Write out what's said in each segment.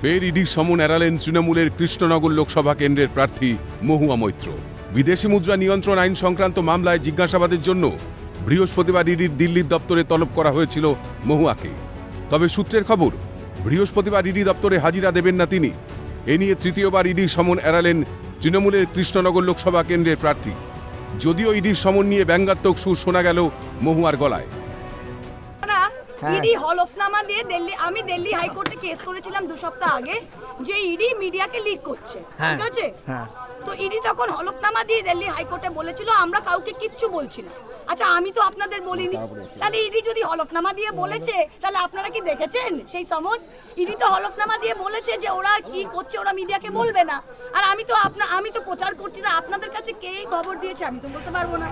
ফের ইডির সমন এড়ালেন তৃণমূলের কৃষ্ণনগর লোকসভা কেন্দ্রের প্রার্থী মহুয়া মৈত্র। বিদেশি মুদ্রা নিয়ন্ত্রণ আইন সংক্রান্ত মামলায় জিজ্ঞাসাবাদের জন্য বৃহস্পতিবার ইডির দিল্লির দপ্তরে তলব করা হয়েছিল মহুয়াকে। তবে সূত্রের খবর, বৃহস্পতিবার ইডি দপ্তরে হাজিরা দেবেন না তিনি। এ নিয়ে তৃতীয়বার ইডি সমন এড়ালেন তৃণমূলের কৃষ্ণনগর লোকসভা কেন্দ্রের প্রার্থী। যদিও ইডির সমন নিয়ে ব্যঙ্গাত্মক সুর শোনা গেল মহুয়ার গলায়। ইডি হলফনামা দিয়ে দিল্লি আমি দিল্লি হাইকোর্টে কেস করেছিলাম দু সপ্তাহ আগে যে ইডি মিডিয়াকে লিক করছে হ্যাঁ। ঠিক আছে? হ্যাঁ। তো ইডি তখন হলফনামা দিয়ে দিল্লি হাইকোর্টে বলেছিল আমরা কাউকে কিচ্ছু বলছি না। আচ্ছা আমি তো আপনাদের বলিনি। তাহলে ইডি যদি হলফনামা দিয়ে বলেছে তাহলে আপনারা কি দেখেছেন সেই সমন ইডি তো হলফনামা দিয়ে বলেছে যে ওরা কি করছে ওরা মিডিয়াকে বলবে না। আর আমি তো আপনা আমি তো প্রচার করছি না। আপনাদের কাছে কে খবর দিয়েছে আমি তো বলতে পারব না।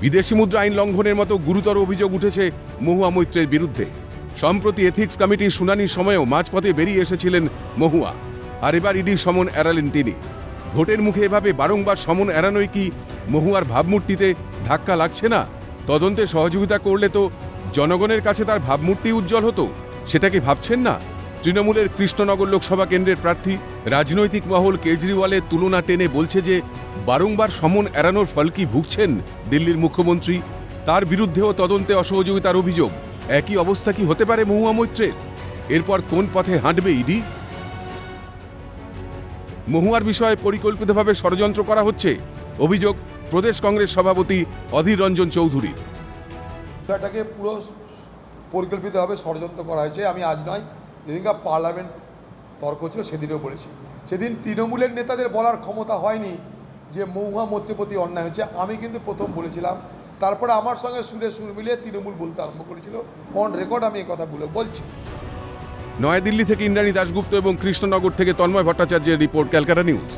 বিদেশি মুদ্রা আইন লঙ্ঘনের মতো গুরুতর অভিযোগ উঠেছে মহুয়া মৈত্রের বিরুদ্ধে। সম্প্রতি এথিক্স কমিটির শুনানির সময়েও মাঝপথে বেরিয়ে এসেছিলেন মহুয়া। আর এবার ইডির সমন এড়ালেন তিনি। ভোটের মুখে এভাবে বারংবার সমন এড়ানোই কি মহুয়ার ভাবমূর্তিতে ধাক্কা লাগছে না? তদন্তে সহযোগিতা করলে তো জনগণের কাছে তার ভাবমূর্তি উজ্জ্বল হতো? সেটা কি ভাবছেন না? তৃণমূলের কৃষ্ণনগর লোকসভা কেন্দ্রের প্রার্থী রাজনৈতিক মহল কেজরিওয়ালের তুলনা টেনে বলছে যে বারংবার সমন এড়ানোর ফল কি ভুগছেন দিল্লির মুখ্যমন্ত্রী? তার বিরুদ্ধেও তদন্তে অসহযোগিতার অভিযোগ। একই অবস্থা কি হতে পারে মহুয়া মৈত্রের? এরপর কোন পথে হাঁটবে ইডি? মহুয়ার বিষয়ে পরিকল্পিতভাবে ষড়যন্ত্র করা হচ্ছে। অভিযোগ, প্রদেশ কংগ্রেস সভাপতি অধীর রঞ্জন চৌধুরী। এটাকে পুরো পরিকল্পিতভাবে ষড়যন্ত্র করা হয়েছে। আমি আজ নয় যেদিনকার পার্লামেন্ট তর্ক ছিল সেদিনও বলেছি। সেদিন তৃণমূলের নেতাদের বলার ক্ষমতা হয়নি। যে মৌহা মধ্যপতি অন্যায় হচ্ছে আমি কিন্তু প্রথম বলেছিলাম। তারপরে আমার সঙ্গে সুরে সুর মিলিয়ে তৃণমূল বলতে আরম্ভ করেছিল। অন রেকর্ড আমি এই কথা বলে বলছি। নয়াদিল্লি থেকে ইন্দ্রাণী দাশগুপ্ত এবং কৃষ্ণনগর থেকে তন্ময় ভট্টাচার্যের রিপোর্ট, ক্যালকাটা নিউজ।